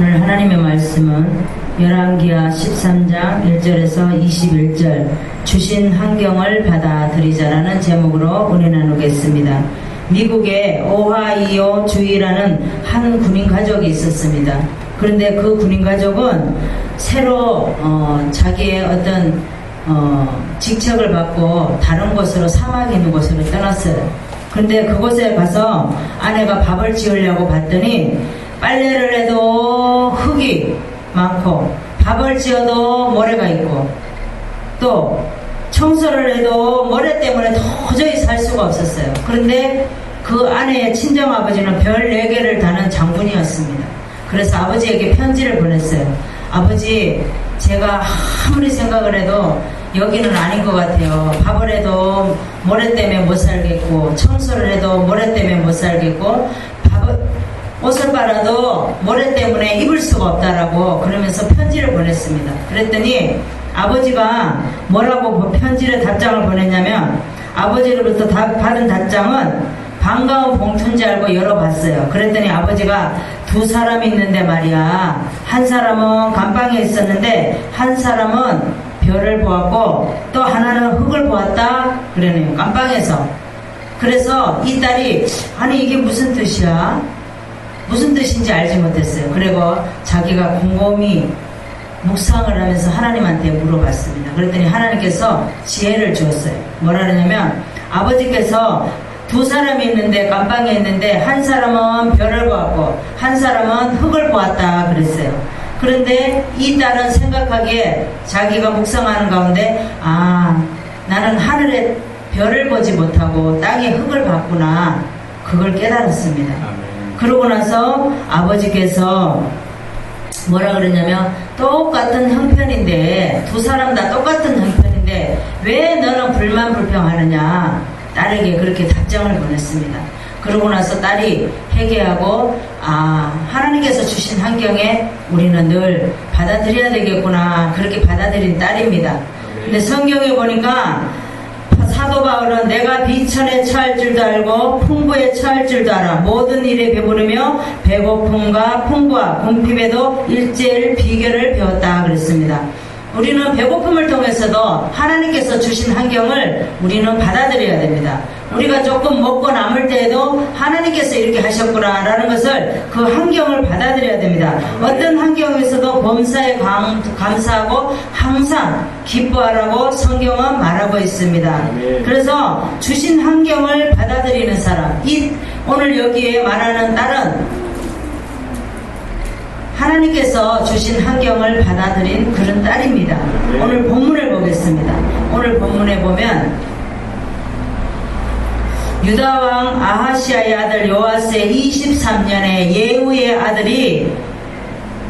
오늘 하나님의 말씀은 열왕기하 13장 1절에서 21절 주신 환경을 받아들이자라는 제목으로 은혜 나누겠습니다. 미국에 오하이오 주이라는 한 군인 가족이 있었습니다. 그런데 그 군인 가족은 새로 어, 자기의 어떤 어, 직책을 받고 다른 곳으로 사막에 있는 곳으로 떠났어요. 근데 그곳에 가서 아내가 밥을 지으려고 봤더니 빨래를 해도 흙이 많고 밥을 지어도 모래가 있고 또 청소를 해도 모래 때문에 도저히 살 수가 없었어요. 그런데 그 아내의 친정아버지는 별 4개를 다는 장군이었습니다. 그래서 아버지에게 편지를 보냈어요. 아버지, 제가 아무리 생각을 해도 여기는 아닌 것 같아요. 밥을 해도 모래 때문에 못 살겠고, 청소를 해도 모래 때문에 못 살겠고, 옷을 빨아도 모래 때문에 입을 수가 없다라고 그러면서 편지를 보냈습니다. 그랬더니 아버지가 뭐라고 편지를 답장을 보냈냐면 아버지로부터 다- 받은 답장은 반가운 봉투인지 알고 열어봤어요. 그랬더니 아버지가 두 사람이 있는데 말이야. 한 사람은 감방에 있었는데 한 사람은 별을 보았고 또 하나는 흙을 보았다. 그러네요. 감방에서. 그래서 이 딸이 아니 이게 무슨 뜻이야? 무슨 뜻인지 알지 못했어요. 그리고 자기가 곰곰이 묵상을 하면서 하나님한테 물어봤습니다. 그랬더니 하나님께서 지혜를 주었어요. 뭐라 그러냐면 아버지께서 두 사람이 있는데 감방에 있는데 한 사람은 별을 보았고 한 사람은 흙을 보았다 그랬어요. 그런데 이 딸은 생각하기에 자기가 묵상하는 가운데 아 나는 하늘에 별을 보지 못하고 땅에 흙을 봤구나 그걸 깨달았습니다. 그러고 나서 아버지께서 뭐라 그러냐면 똑같은 형편인데 두 사람 다 똑같은 형편인데 왜 너는 불만 불평하느냐 딸에게 그렇게 답장을 보냈습니다. 그러고 나서 딸이 회개하고 아 하나님께서 주신 환경에 우리는 늘 받아들여야 되겠구나 그렇게 받아들인 딸입니다. 근데 성경에 보니까 사도 바울은 내가 비천에 처할 줄도 알고 풍부에 처할 줄도 알아 모든 일에 배부르며 배고픔과 풍부와 궁핍에도 일제일 비결을 배웠다 그랬습니다. 우리는 배고픔을 통해서도 하나님께서 주신 환경을 우리는 받아들여야 됩니다. 우리가 조금 먹고 남을 때에도 하나님께서 이렇게 하셨구나 라는 것을 그 환경을 받아들여야 됩니다. 어떤 환경에서도 범사에 감, 감사하고 항상 기뻐하라고 성경은 말하고 있습니다. 그래서 주신 환경을 받아들이는 사람, 이 오늘 여기에 말하는 딸은 하나님께서 주신 환경을 받아들인 그런 딸입니다. 오늘 본문을 보겠습니다. 오늘 본문에 보면 유다왕 아하시아의 아들 요아스의 23년에 예후의 아들이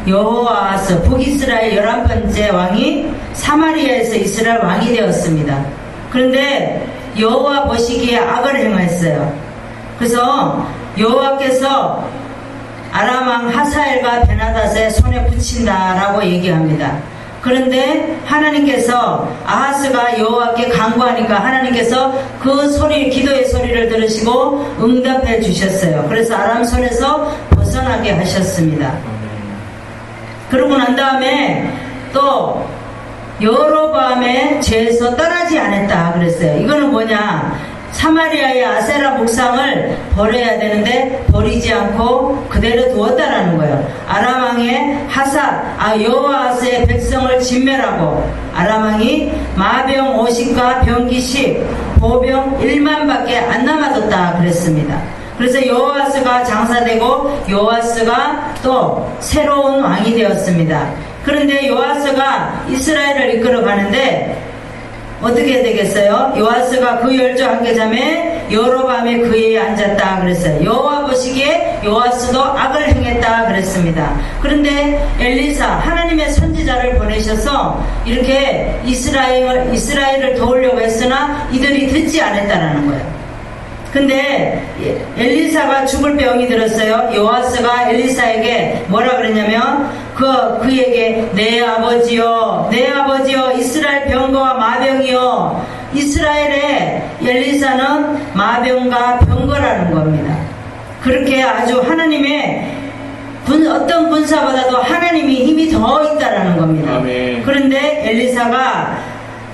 여호아스 북이스라엘 11번째 왕이 사마리아에서 이스라엘 왕이 되었습니다. 그런데 여호와 보시기에 악을 행했어요. 그래서 여호와께서 아람왕 하사엘과 베나닷의 손에 붙인다라고 얘기합니다. 그런데 하나님께서 아하스가 여호와께 간구하니까 하나님께서 그 소리 기도의 소리를 들으시고 응답해 주셨어요. 그래서 아람 손에서 벗어나게 하셨습니다. 그러고 난 다음에 또 여로밤의 죄에서 떠나지 않았다 그랬어요. 이거는 뭐냐? 사마리아의 아세라 묵상을 버려야 되는데 버리지 않고 그대로 두었다라는 거예요. 아람왕의 하사 아 여호와스의 백성을 진멸하고 아람왕이 마병 50과 병기 10 보병 1만밖에 안 남아뒀다 그랬습니다. 그래서 여호와스가 장사되고 여호와스가 또 새로운 왕이 되었습니다. 그런데 여호와스가 이스라엘을 이끌어 가는데 어떻게 되겠어요? 요아스가 그 열조 한계잠에 여러 밤에 그에 앉았다 그랬어요. 여호와 보시기에 요아스도 악을 행했다 그랬습니다. 그런데 엘리사 하나님의 선지자를 보내셔서 이렇게 이스라엘 이스라엘을 도우려고 했으나 이들이 듣지 않았다라는 거예요. 근데 엘리사가 죽을 병이 들었어요. 요아스가 엘리사에게 뭐라 그랬냐면 그 그에게 내 아버지요, 내 아버지요, 이스라엘 병거와 마병이요. 이스라엘의 엘리사는 마병과 병거라는 겁니다. 그렇게 아주 하나님의 분, 어떤 군사보다도 하나님이 힘이 더 있다라는 겁니다. 아멘. 그런데 엘리사가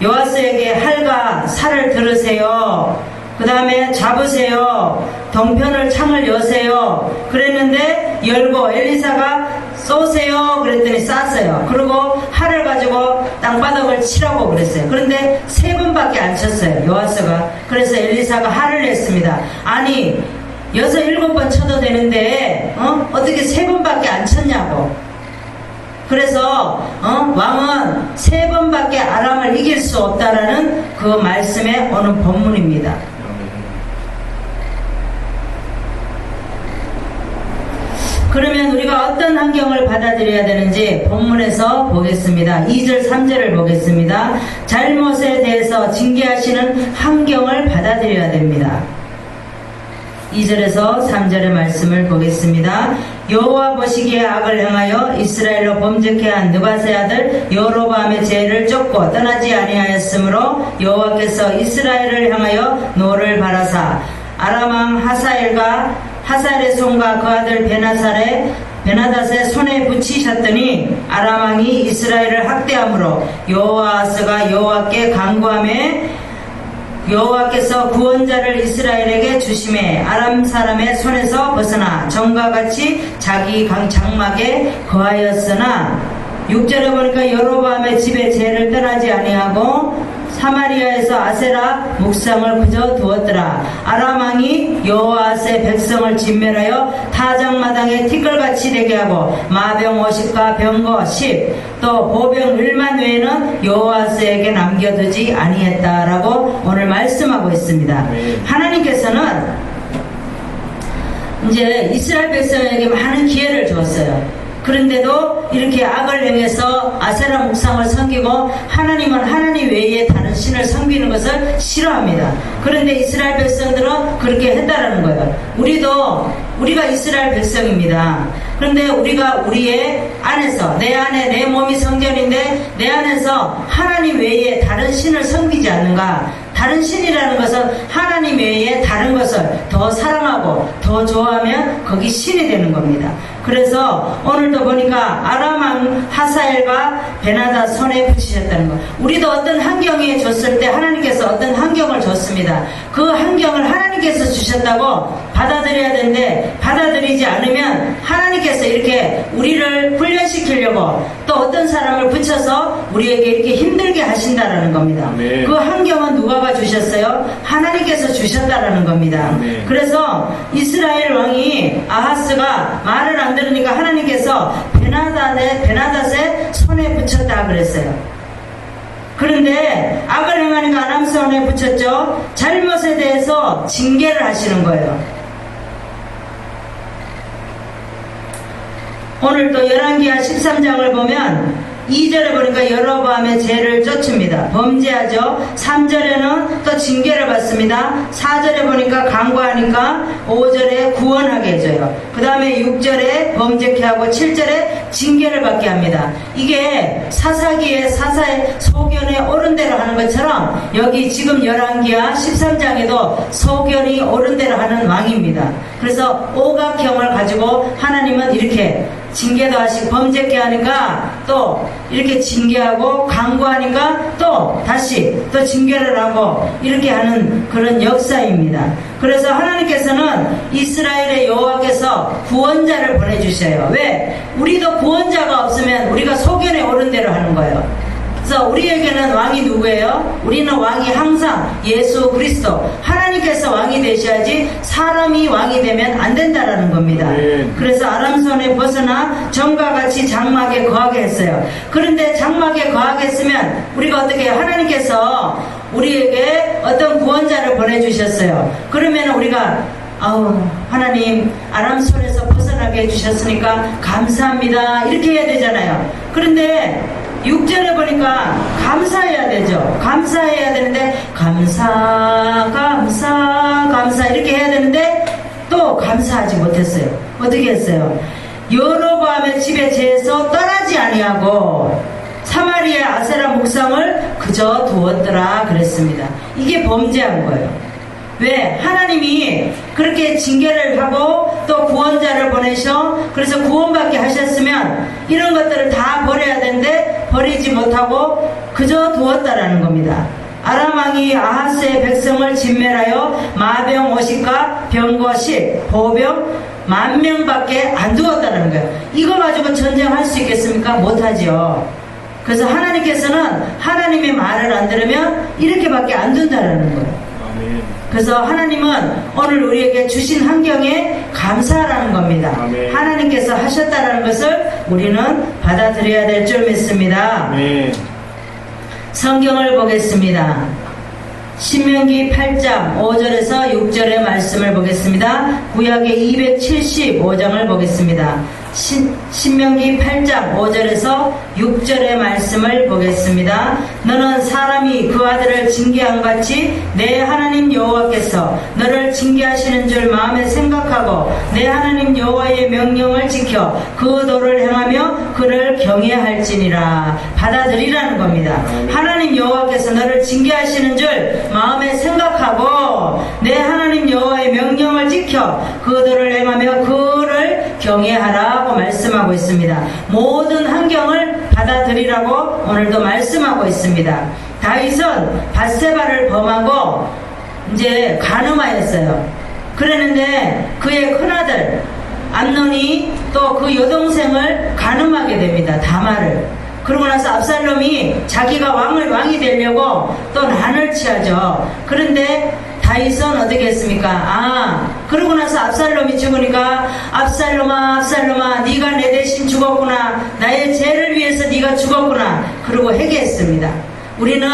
요아스에게 활과 살을 들으세요. 그 다음에 잡으세요. 동편을 창을 여세요. 그랬는데 열고 엘리사가 쏘세요. 그랬더니 쐈어요. 그리고 활을 가지고 땅바닥을 치라고 그랬어요. 그런데 세 번밖에 안 쳤어요. 요아스가. 그래서 엘리사가 화를 냈습니다. 아니 여섯 일곱 번 쳐도 되는데 어? 어떻게 세 번밖에 안 쳤냐고. 그래서 어? 왕은 세 번밖에 아람을 이길 수 없다라는 그 말씀에 오는 본문입니다. 그러면 우리가 어떤 환경을 받아들여야 되는지 본문에서 보겠습니다. 2절, 3절을 보겠습니다. 잘못에 대해서 징계하시는 환경을 받아들여야 됩니다. 2절에서 3절의 말씀을 보겠습니다. 여호와 보시기에 악을 행하여 이스라엘로 범죄케 한 느바세 아들 여로밤의 죄를 쫓고 떠나지 아니하였으므로 여호와께서 이스라엘을 향하여 노를 바라사 아람왕 하사엘과 하사엘의 손과 그 아들 베나살의 베나닷의 손에 붙이셨더니 아람왕이 이스라엘을 학대함으로 여호와스가 여호와께 간구함에 여호와께서 구원자를 이스라엘에게 주심에 아람 사람의 손에서 벗어나 전과 같이 자기 강 장막에 거하였으나 6절에 보니까 여로밤의 집에 죄를 떠나지 아니하고 사마리아에서 아세라 묵상을 그저 두었더라 아람 왕이 여호와스의 백성을 진멸하여 타작마당에 티끌같이 되게 하고 마병 50과 병거 10 또 보병 1만 외에는 여호와스에게 남겨두지 아니했다라고 오늘 말씀하고 있습니다. 네. 하나님께서는 이제 이스라엘 백성에게 많은 기회를 주었어요. 그런데도 이렇게 악을 행해서 아세라 묵상을 섬기고 하나님은 하나님 외에 다른 신을 섬기는 것을 싫어합니다. 그런데 이스라엘 백성들은 그렇게 했다라는 거예요. 우리도 우리가 이스라엘 백성입니다. 그런데 우리가 우리의 안에서 내 안에 내 몸이 성전인데 내 안에서 하나님 외에 다른 신을 섬기지 않는가? 다른 신이라는 것은 하나님 외에 다른 것을 더 사랑하고 더 좋아하면 거기 신이 되는 겁니다. 그래서 오늘도 보니까 아람왕 하사엘과 베나다 손에 붙이셨다는 것. 우리도 어떤 환경에 줬을 때 하나님께서 어떤 환경을 줬습니다. 그 환경을 하나님께서 주셨다고 받아들여야 되는데 받아들이지 않으면 하나님께서 이렇게 우리를 훈련시키려고 또 어떤 사람을 붙여서 우리에게 이렇게 힘들게 하신다라는 겁니다. 네. 그 환경은 누가가 주셨어요? 하나님께서 주셨다라는 겁니다. 네. 그래서 이스라엘 왕이 아하스가 말을 안 들으니까 하나님께서 베나닷의 베나닷의 손에 붙였다 그랬어요. 그런데 악을 행하니까 아람 손에 붙였죠. 잘못에 대해서 징계를 하시는 거예요. 오늘 또 열왕기하 13장을 보면 2절에 보니까 여로보암의 죄를 쫓습니다. 범죄하죠. 3절에는 또 징계를 받습니다. 4절에 보니까 강구하니까 5절에 구원하게 해줘요. 그 다음에 6절에 범죄케 하고 7절에 징계를 받게 합니다. 이게 사사기의 사사의 소견에 옳은 대로 하는 것처럼 여기 지금 열왕기하 13장에도 소견이 옳은 대로 하는 왕입니다. 그래서 오각형을 가지고 하나님은 이렇게 징계도 하시고 범죄케 하니까 또 이렇게 징계하고 강구하니까 또 다시 또 징계를 하고 이렇게 하는 그런 역사입니다. 그래서 하나님께서는 이스라엘의 여호와께서 구원자를 보내주셔요. 왜? 우리도 구원자가 없으면 우리가 소견에 옳은 대로 하는 거예요. 그래서 우리에게는 왕이 누구예요? 우리는 왕이 항상 예수 그리스도 하나님께서 왕이 되셔야지 사람이 왕이 되면 안 된다라는 겁니다. 네. 그래서 아람손에 벗어나 전과 같이 장막에 거하게 했어요. 그런데 장막에 거하게 했으면 우리가 어떻게 해요? 하나님께서 우리에게 어떤 구원자를 보내주셨어요. 그러면 우리가 아우 하나님 아람 손에서 벗어나게 해주셨으니까 감사합니다 이렇게 해야 되잖아요. 그런데 6절에 보니까 감사해야 되죠. 감사해야 되는데 감사 감사 감사 이렇게 해야 되는데 또 감사하지 못했어요. 어떻게 했어요? 여로보암의 집에 제에서 떠나지 아니하고 사마리아 아세라 묵상을 그저 두었더라 그랬습니다. 이게 범죄한 거예요. 왜? 하나님이 그렇게 징계를 하고 또 구원자를 보내셔 그래서 구원받게 하셨으면 이런 것들을 다 버려야 되는데 버리지 못하고 그저 두었다라는 겁니다. 아람 왕이 아하스의 백성을 진멸하여 마병 50과 병거 10, 보병 만 명밖에 안 두었다는 거예요. 이거 가지고 전쟁할 수 있겠습니까? 못하죠. 그래서 하나님께서는 하나님의 말을 안 들으면 이렇게밖에 안 둔다라는 거예요. 그래서 하나님은 오늘 우리에게 주신 환경에 감사하라는 겁니다. 아멘. 하나님께서 하셨다라는 것을 우리는 받아들여야 될 줄 믿습니다. 아멘. 성경을 보겠습니다. 신명기 8장 5절에서 6절의 말씀을 보겠습니다. 구약의 275장을 보겠습니다. 신, 신명기 8장 5절에서 6절의 말씀을 보겠습니다. 너는 사람이 그 아들을 징계한 같이 내 하나님 여호와께서 너를 징계하시는 줄 마음에 생각하고 내 하나님 여호와의 명령을 지켜 그 도를 행하며 그를 경외할지니라 받아들이라는 겁니다. 하나님 여호와께서 너를 징계하시는 줄 마음에 생각하고 내 하나님 지켜 그 도를 행하며 그를 경외하라고 말씀하고 있습니다. 모든 환경을 받아들이라고 오늘도 말씀하고 있습니다. 다윗은 바세바를 범하고 이제 간음하였어요. 그랬는데 그의 큰아들 암논이 또 그 여동생을 간음하게 됩니다. 다말을. 그러고 나서 압살롬이 자기가 왕을 왕이 되려고 또 난을 취하죠. 그런데 다윗은 어떻게 했습니까? 아, 그러고 나서 압살롬이 죽으니까 압살롬아, 압살롬아, 네가 내 대신 죽었구나. 나의 죄를 위해서 네가 죽었구나. 그러고 회개했습니다. 우리는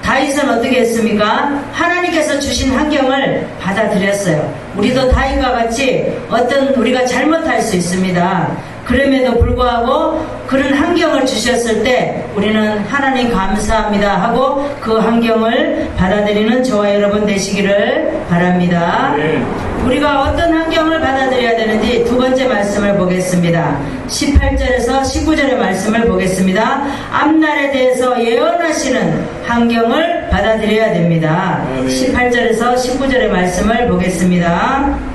다윗은 어떻게 했습니까? 하나님께서 주신 환경을 받아들였어요. 우리도 다윗과 같이 어떤 우리가 잘못할 수 있습니다. 그럼에도 불구하고 그런 환경을 주셨을 때 우리는 하나님 감사합니다 하고 그 환경을 받아들이는 저와 여러분 되시기를 바랍니다. 아멘. 우리가 어떤 환경을 받아들여야 되는지 두 번째 말씀을 보겠습니다. 18절에서 19절의 말씀을 보겠습니다. 앞날에 대해서 예언하시는 환경을 받아들여야 됩니다. 아멘. 18절에서 19절의 말씀을 보겠습니다.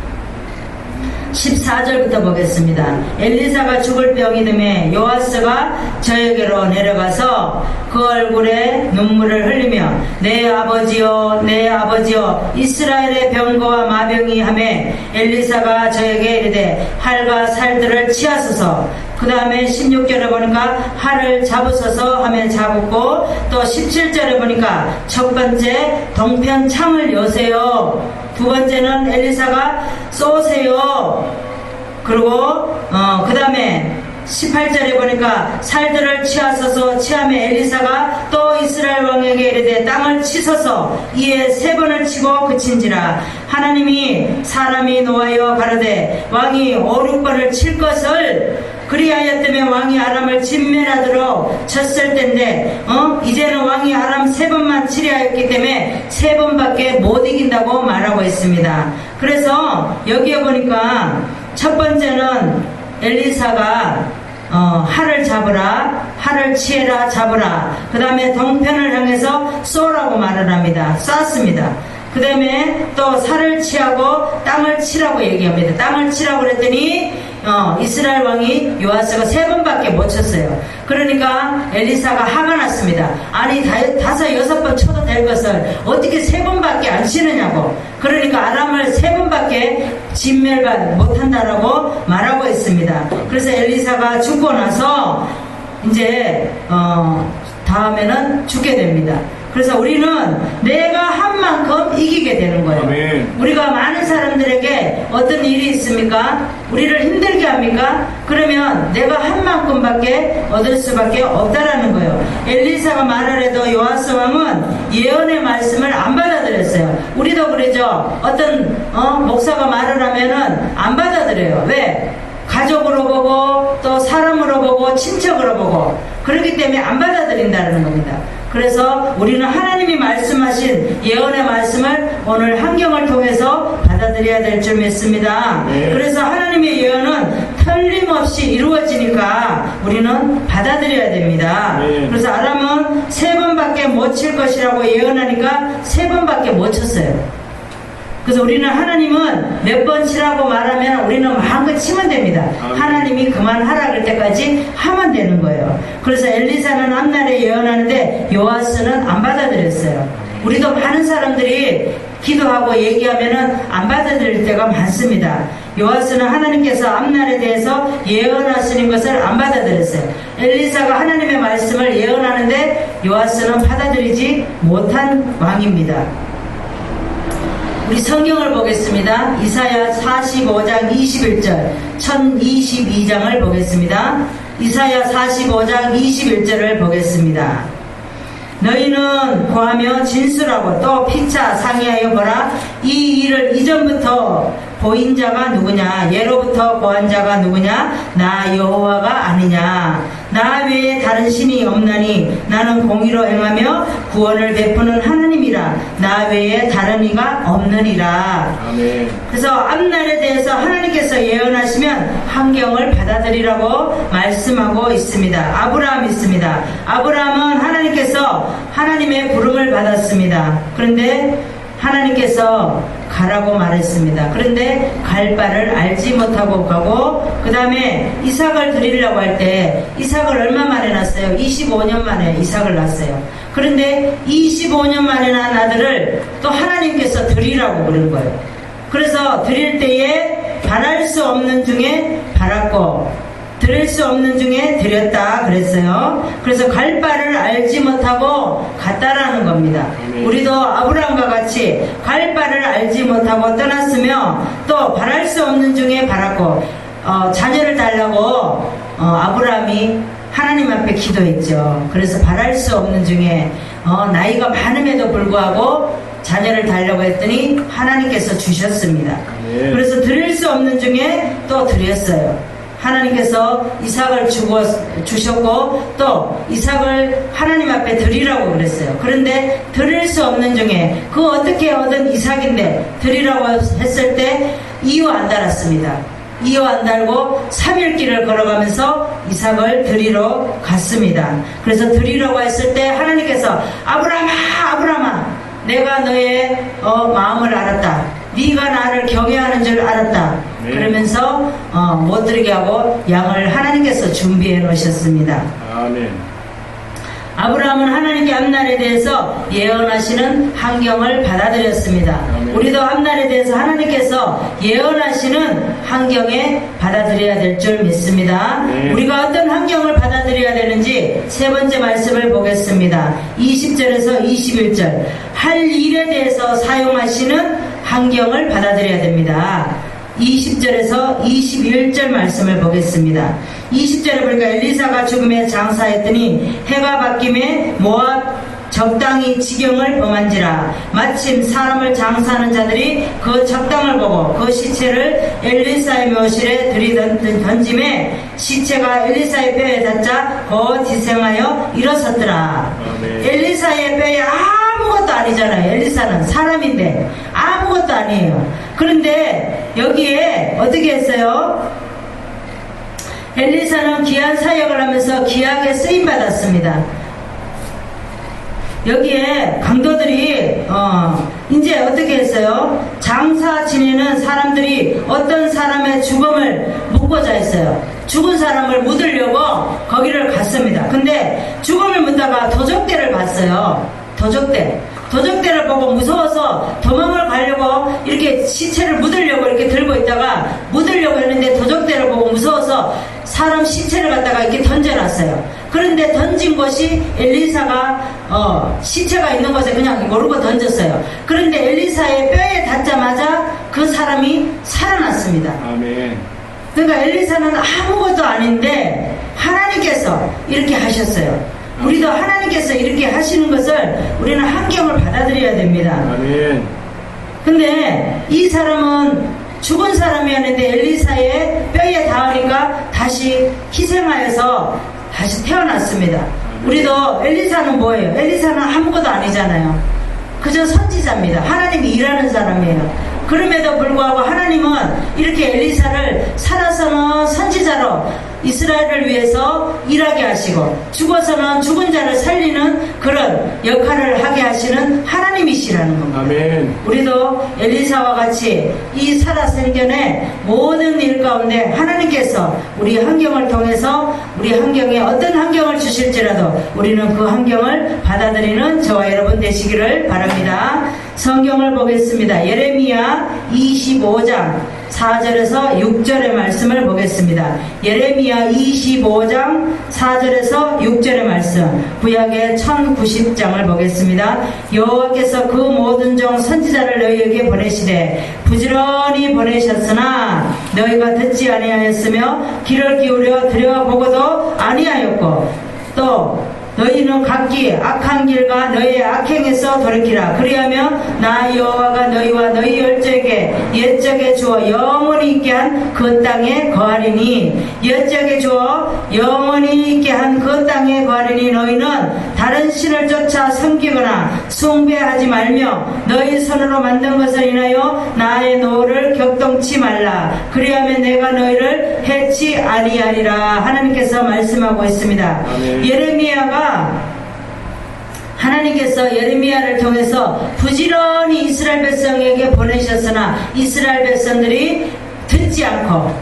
14절부터 보겠습니다. 엘리사가 죽을 병이 듦에 요아스가 저에게로 내려가서 그 얼굴에 눈물을 흘리며 내 아버지여 내 아버지여 이스라엘의 병거와 마병이 함에 엘리사가 저에게 이르되 활과 살들을 치하소서 그 다음에 16절에 보니까 활을 잡으소서 하면 잡았고 또 17절에 보니까 첫 번째 동편 창을 여세요 두 번째는 엘리사가 쏘세요. 그리고 어, 그 다음에 18절에 보니까 살들을 치하소서. 치함에 엘리사가 또 이스라엘 왕에게 이르되 땅을 치소서. 이에 세 번을 치고 그친지라. 하나님이 사람이 노하여 가로되 왕이 오륙 번을 칠 것을 그리하였다면 왕이 아람을 진멸하도록 쳤을 텐데 어? 이제는 왕이 아람 세 번만 치리하였기 때문에 세 번밖에 못 이긴다고 말하고 있습니다. 그래서 여기에 보니까 첫 번째는 엘리사가 어, 활을 잡으라, 활을 치해라, 잡으라. 그 다음에 동편을 향해서 쏘라고 말을 합니다. 쐈습니다. 그 다음에 또 살을 치하고 땅을 치라고 얘기합니다. 땅을 치라고 그랬더니 어, 이스라엘 왕이 요아스가 세 번밖에 못 쳤어요. 그러니까 엘리사가 화가 났습니다. 아니 다, 다섯 여섯 번 쳐도 될 것을 어떻게 세 번밖에 안 치느냐고. 그러니까 아람을 세 번밖에 진멸 못한다라고 말하고 있습니다. 그래서 엘리사가 죽고 나서 이제 어, 다음에는 죽게 됩니다. 그래서 우리는 내가 한 만큼 이기게 되는 거예요. 아멘. 우리가 많은 사람들에게 어떤 일이 있습니까? 우리를 힘들게 합니까? 그러면 내가 한 만큼밖에 얻을 수밖에 없다라는 거예요. 엘리사가 말을 해도 요아스 왕은 예언의 말씀을 안 받아들였어요. 우리도 그러죠. 어떤 어, 목사가 말을 하면은 안 받아들여요. 왜? 가족으로 보고 또 사람으로 보고 친척으로 보고 그렇기 때문에 안 받아들인다는 겁니다. 그래서 우리는 하나님이 말씀하신 예언의 말씀을 오늘 환경을 통해서 받아들여야 될 줄 믿습니다. 네. 그래서 하나님의 예언은 틀림없이 이루어지니까 우리는 받아들여야 됩니다. 네. 그래서 아람은 세 번밖에 못 칠 것이라고 예언하니까 세 번밖에 못 쳤어요. 그래서 우리는 하나님은 몇 번 치라고 말하면 우리는 마음껏 치면 됩니다. 하나님이 그만하라 그럴 때까지 하면 되는 거예요. 그래서 엘리사는 앞날에 예언하는데 요아스는 안 받아들였어요. 우리도 많은 사람들이 기도하고 얘기하면은 안 받아들일 때가 많습니다. 요아스는 하나님께서 앞날에 대해서 예언하시는 것을 안 받아들였어요. 엘리사가 하나님의 말씀을 예언하는데 요아스는 받아들이지 못한 왕입니다. 우리 성경을 보겠습니다. 이사야 45장 21절, 1022장을 보겠습니다. 이사야 45장 21절을 보겠습니다. 너희는 고하며 진술하고 또 피차 상의하여 보라. 이 일을 이전부터 보인 자가 누구냐? 예로부터 고한 자가 누구냐? 나 여호와가 아니냐? 나 외에 다른 신이 없나니 나는 공의로 행하며 구원을 베푸는 하나님이라. 나 외에 다른 이가 없느니라. 아멘. 그래서 앞날에 대해서 하나님께서 예언하시면 환경을 받아들이라고 말씀하고 있습니다. 아브라함 있습니다. 아브라함은 하나님께서 하나님의 부름을 받았습니다. 그런데 하나님께서 가라고 말했습니다. 그런데 갈 바를 알지 못하고 가고 그 다음에 이삭을 드리려고 할 때 이삭을 얼마 만에 낳았어요? 25년 만에 이삭을 낳았어요. 그런데 25년 만에 낳은 아들을 또 하나님께서 드리라고 그러는 거예요. 그래서 드릴 때에 바랄 수 없는 중에 바랐고 드릴 수 없는 중에 드렸다 그랬어요. 그래서 갈 바를 알지 못하고 갔다라는 겁니다. 우리도 아브라함과 같이 갈 바를 알지 못하고 떠났으며 또 바랄 수 없는 중에 바랐고 어, 자녀를 달라고 어, 아브라함이 하나님 앞에 기도했죠. 그래서 바랄 수 없는 중에 어, 나이가 많음에도 불구하고 자녀를 달라고 했더니 하나님께서 주셨습니다. 그래서 드릴 수 없는 중에 또 드렸어요. 하나님께서 이삭을 주고, 주셨고 또 이삭을 하나님 앞에 드리라고 그랬어요. 그런데 드릴 수 없는 중에 그 어떻게 얻은 이삭인데 드리라고 했을 때 이유 안 달았습니다. 이유 안 달고 3일 길을 걸어가면서 이삭을 드리러 갔습니다. 그래서 드리라고 했을 때 하나님께서 아브라함아 아브라함아 내가 너의 어, 마음을 알았다. 네가 나를 경외하는 줄 알았다. 네. 그러면서 어, 못 드리게 하고 양을 하나님께서 준비해 놓으셨습니다. 아멘. 아브라함은 하나님께 앞날에 대해서 예언하시는 환경을 받아들였습니다. 아멘. 우리도 앞날에 대해서 하나님께서 예언하시는 환경에 받아들여야 될 줄 믿습니다. 네. 우리가 어떤 환경을 받아들여야 되는지 세 번째 말씀을 보겠습니다. 20절에서 21절. 할 일에 대해서 사용하시는 환경을 받아들여야 됩니다. 20절에서 21절 말씀을 보겠습니다. 20절에 보니까 엘리사가 죽음에 장사했더니 해가 바뀜에 모압 적당히 지경을 범한지라 마침 사람을 장사하는 자들이 그 적당을 보고 그 시체를 엘리사의 묘실에 들이던짐에 시체가 엘리사의 뼈에 닿자 거 지생하여 일어섰더라 아멘. 엘리사의 뼈에 아무것도 아니잖아요 엘리사는 사람인데 아무것도 아니에요 그런데 여기에 어떻게 했어요? 엘리사는 귀한 사역을 하면서 귀하게 쓰임 받았습니다. 여기에 강도들이 어 이제 어떻게 했어요? 장사 지내는 사람들이 어떤 사람의 죽음을 묻고자 했어요. 죽은 사람을 묻으려고 거기를 갔습니다. 근데 죽음을 묻다가 도적대를 봤어요. 도적대. 도적대를 보고 무서워서 도망을 가려고 이렇게 시체를 묻으려고 이렇게 들고 있다가 묻으려고 했는데 도적대를 보고 무서워서 사람 시체를 갖다가 이렇게 던져놨어요. 그런데 던진 것이 엘리사가 어, 시체가 있는 곳에 그냥 모르고 던졌어요. 그런데 엘리사의 뼈에 닿자마자 그 사람이 살아났습니다. 아멘. 그러니까 엘리사는 아무것도 아닌데 하나님께서 이렇게 하셨어요. 우리도 하나님께서 이렇게 하시는 것을 우리는 환경을 받아들여야 됩니다. 아멘. 근데 이 사람은 죽은 사람이었는데 엘리사의 뼈에 닿으니까 다시 희생하여서 다시 태어났습니다. 우리도 엘리사는 뭐예요? 엘리사는 아무것도 아니잖아요. 그저 선지자입니다. 하나님이 일하는 사람이에요. 그럼에도 불구하고 하나님은 이렇게 엘리사를 살아서는 선지자로 이스라엘을 위해서 일하게 하시고 죽어서는 죽은 자를 살리는 그런 역할을 하게 하시는 하나님이시라는 겁니다. 아멘. 우리도 엘리사와 같이 이 살아 생전의 모든 일 가운데 하나님께서 우리 환경을 통해서 우리 환경에 어떤 환경을 주실지라도 우리는 그 환경을 받아들이는 저와 여러분 되시기를 바랍니다. 성경을 보겠습니다. 예레미야 25장 4절에서 6절의 말씀을 보겠습니다. 예레미야 25장 4절에서 6절의 말씀. 구약의 1090장을 보겠습니다. 여호와께서 그 모든 종 선지자를 너희에게 보내시되 부지런히 보내셨으나 너희가 듣지 아니하였으며 귀를 기울여 들여보고도 아니하였고 또 너희는 각기 악한 길과 너희의 악행에서 돌이키라. 그리하면 나 여호와가 너희와 너희 열적에 옛적에 주어 영원히 있게 한 그 땅에 거하리니 옛적에 주어 영원히 있게 한 그 땅에 거하리니 너희는 다른 신을 쫓아 섬기거나 숭배하지 말며 너희 손으로 만든 것을 인하여 나의 노를 격동치 말라. 그리하면 내가 너희를 해치 아니하리라. 하나님께서 말씀하고 있습니다. 아멘. 예레미야가 하나님께서 예레미야를 통해서 부지런히 이스라엘 백성에게 보내셨으나 이스라엘 백성들이 듣지 않고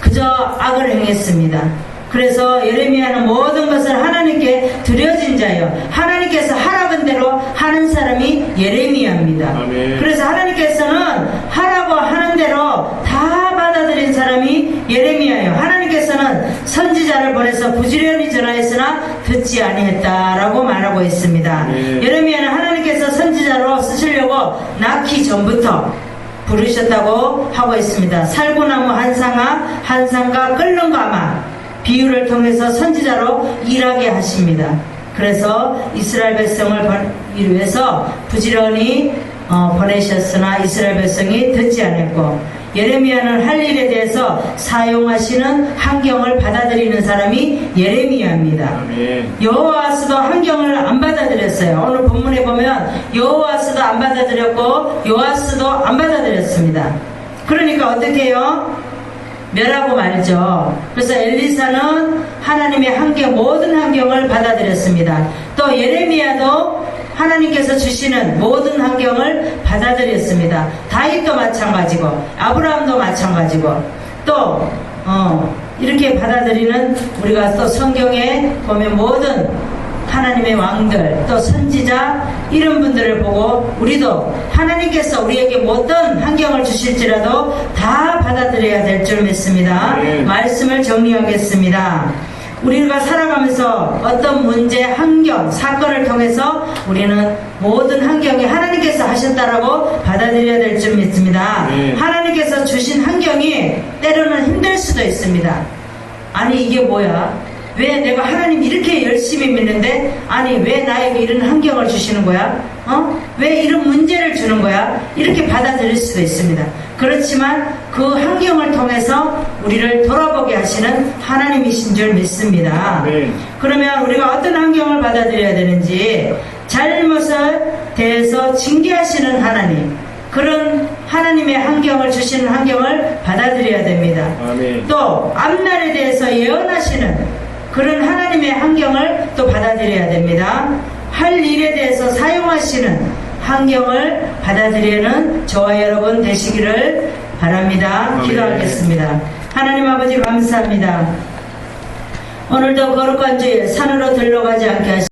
그저 악을 행했습니다. 그래서 예레미야는 모든 것을 하나님께 드려진 자예요. 하나님께서 하라는 대로 하는 사람이 예레미야입니다. 아멘. 그래서 하나님께서는 하라고 하는 대로 다 받아들인 사람이 예레미야예요. 하나님께서는 선지자를 보내서 부지런히 전하였으나 듣지 아니했다라고 말하고 있습니다. 네. 예레미야는 하나님께서 선지자로 쓰시려고 낳기 전부터 부르셨다고 하고 있습니다. 살구나무 한 상아 한 상과 끓는 가마 비유를 통해서 선지자로 일하게 하십니다. 그래서 이스라엘 백성을 번- 위해서 부지런히 어, 보내셨으나 이스라엘 백성이 듣지 않았고 예레미야는 할 일에 대해서 사용하시는 환경을 받아들이는 사람이 예레미야입니다. 여호와스도 환경을 안 받아들였어요. 오늘 본문에 보면 여호와스도 안 받아들였고 요아스도 안 받아들였습니다. 그러니까 어떻게 해요? 멸하고 말죠. 그래서 엘리사는 하나님의 환경 모든 환경을 받아들였습니다. 또 예레미야도 하나님께서 주시는 모든 환경을 받아들였습니다. 다윗도 마찬가지고 아브라함도 마찬가지고 또 어, 이렇게 받아들이는 우리가 또 성경에 보면 모든 하나님의 왕들 또 선지자 이런 분들을 보고 우리도 하나님께서 우리에게 어떤 환경을 주실지라도 다 받아들여야 될 줄 믿습니다. 네. 말씀을 정리하겠습니다. 우리가 살아가면서 어떤 문제, 환경, 사건을 통해서 우리는 모든 환경이 하나님께서 하셨다라고 받아들여야 될 줄 믿습니다. 네. 하나님께서 주신 환경이 때로는 힘들 수도 있습니다. 아니 이게 뭐야? 왜 내가 하나님 이렇게 열심히 믿는데 아니 왜 나에게 이런 환경을 주시는 거야? 어? 왜 이런 문제를 주는 거야? 이렇게 받아들일 수도 있습니다. 그렇지만 그 환경을 통해서 우리를 돌아보게 하시는 하나님이신 줄 믿습니다. 네. 그러면 우리가 어떤 환경을 받아들여야 되는지 잘못을 대해서 징계하시는 하나님 그런 하나님의 환경을 주시는 환경을 받아들여야 됩니다. 아멘. 또 앞날에 대해서 예언하시는 그런 하나님의 환경을 또 받아들여야 됩니다. 할 일에 대해서 사용하시는 환경을 받아들이는 저와 여러분 되시기를 바랍니다. 기도하겠습니다. 하나님 아버지 감사합니다. 오늘도 거룩한 주에 산으로 들러가지 않게 하시